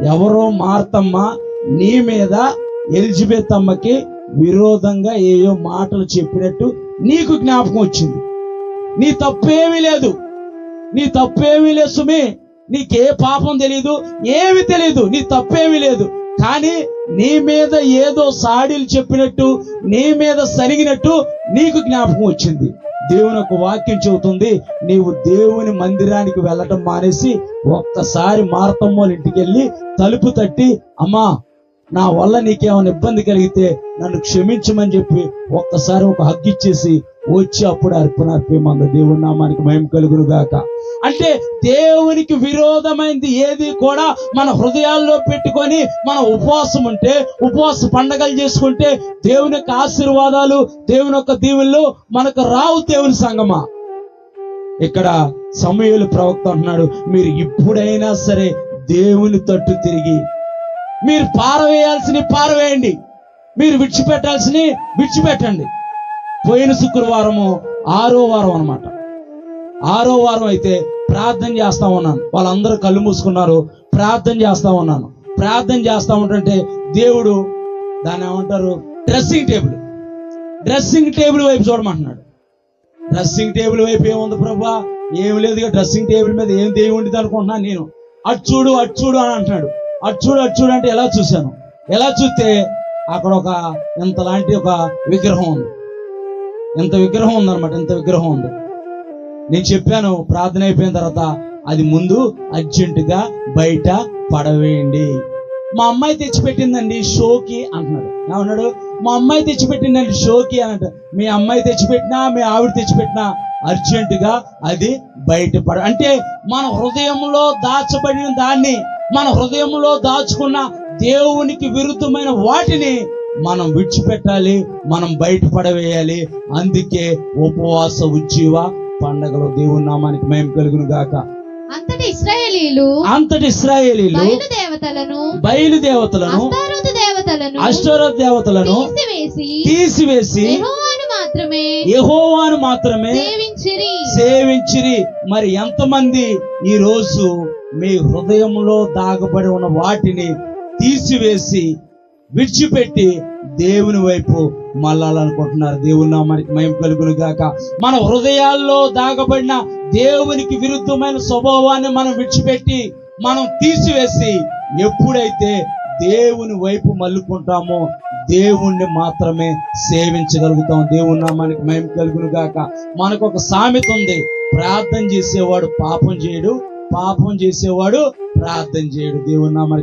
ఎవరో మార్తమ్మ నీ మీద ఎలిజబెత్ అమ్మకి విరోధంగా ఏయో మాటలు చెప్పినట్టు నీకు జ్ఞాపకం వచ్చింది. నీ తప్పేమీ లేదు. నీ తప్పేమీ లేదు సుమి. నీకే పాపం తెలీదు ఏమి తెలీదు నీ తప్పేమీ లేదు. కానీ నీ మీద ఏదో సాడీలు చెప్పినట్టు నీ మీద సరిగినట్టు నీకు జ్ఞాపకం వచ్చింది. దేవుని ఒక వాక్యం చెబుతుంది నీవు దేవుని మందిరానికి వెళ్ళటం మానేసి ఒక్కసారి మార్తమ్మోళ్ళ ఇంటికి వెళ్ళి తలుపు తట్టి అమ్మా నా వల్ల నీకేమైనా ఇబ్బంది కలిగితే నన్ను క్షమించమని చెప్పి ఒక్కసారి ఒక హగ్గిచ్చేసి వచ్చి అప్పుడు అర్పణార్పేమంద దేవుని నామానికి మయం కలుగురు గాక అంటే దేవునికి విరోధమైంది ఏది కూడా మన హృదయాల్లో పెట్టుకొని మన ఉపవాసం ఉంటే ఉపవాస పండగలు చేసుకుంటే దేవుని యొక్క ఆశీర్వాదాలు దేవుని యొక్క దీవుల్లో మనకు రావు దేవుని సంగమా. ఇక్కడ సమయలు ప్రవక్త అంటున్నాడు మీరు ఇప్పుడైనా సరే దేవుని తట్టు తిరిగి మీరు పారవేయాల్సిన పారవేయండి మీరు విడిచిపెట్టాల్సిన విడిచిపెట్టండి. పోయిన శుక్రవారము ఆరో వారం అనమాట ఆరో వారం అయితే ప్రార్థన చేస్తా ఉన్నాను. వాళ్ళందరూ కళ్ళు మూసుకున్నారు. ప్రార్థన చేస్తా ఉన్నాను. ప్రార్థన చేస్తా ఉంటుంటే దేవుడు దాన్ని ఏమంటారు? Dressing table. డ్రెస్సింగ్ టేబుల్ వైపు చూడమంటున్నాడు. డ్రెస్సింగ్ టేబుల్ వైపు ఏముంది ప్రభా? ఏం లేదు డ్రెస్సింగ్ టేబుల్ మీద ఏం దేవుండిది అనుకుంటున్నాను నేను. అటు చూడు అటు చూడు అని అంటున్నాడు. అటు చూడు అటు చూడు అంటే ఎలా చూశాను? ఎలా చూస్తే అక్కడ ఒక ఇంత లాంటి ఒక విగ్రహం ఉంది. ఇంత విగ్రహం ఉందన్నమాట ఇంత విగ్రహం ఉంది. నేను చెప్పాను ప్రార్థన అయిపోయిన తర్వాత అది ముందు అర్జెంటుగా బయట పడవేయండి. మా అమ్మాయి తెచ్చిపెట్టిందండి షోకి అంటున్నాడు. ఏమన్నాడు మా అమ్మాయి తెచ్చిపెట్టిందండి షోకి అని అంట. మీ అమ్మాయి తెచ్చిపెట్టినా మీ ఆవిడ తెచ్చిపెట్టినా అర్జెంటుగా అది బయటపడ అంటే మన హృదయంలో దాచబడిన దాన్ని మన హృదయంలో దాచుకున్న దేవునికి విరుద్ధమైన వాటిని మనం విడిచిపెట్టాలి మనం బయటపడవేయాలి అందుకే ఉపవాస ఉజ్జీవ పండగలో దేవుని నామానికి మేము కలుగును గాక. అంతటి ఇస్రాయేలీలు అంతటి ఇస్రాయేలీలు బయలు దేవతలను బయలు దేవతలను దేవతలను అష్టోర దేవతలను తీసివేసి మాత్రమే యెహోవాను మాత్రమే సేవించిరి. సేవించిరి. మరి ఎంతమంది ఈ రోజు మీ హృదయంలో దాగబడి ఉన్న వాటిని తీసివేసి విడిచిపెట్టి దేవుని వైపు మళ్ళాలనుకుంటున్నారు. దేవుని నామానికి మయం కలుగును గాక. మన హృదయాల్లో దాగబడిన దేవునికి విరుద్ధమైన స్వభావాన్ని మనం విడిచిపెట్టి మనం తీసివేసి ఎప్పుడైతే దేవుని వైపు మల్లుకుంటామో దేవుణ్ణి మాత్రమే సేవించగలుగుతాం. దేవుని నామానికి మయం కలుగును గాక. మనకు ఒక సామెత ఉంది. ప్రార్థన చేసేవాడు పాపం చేయడు. పాపం చేసేవాడు ప్రార్థన చేయడు. దేవుని నామానికి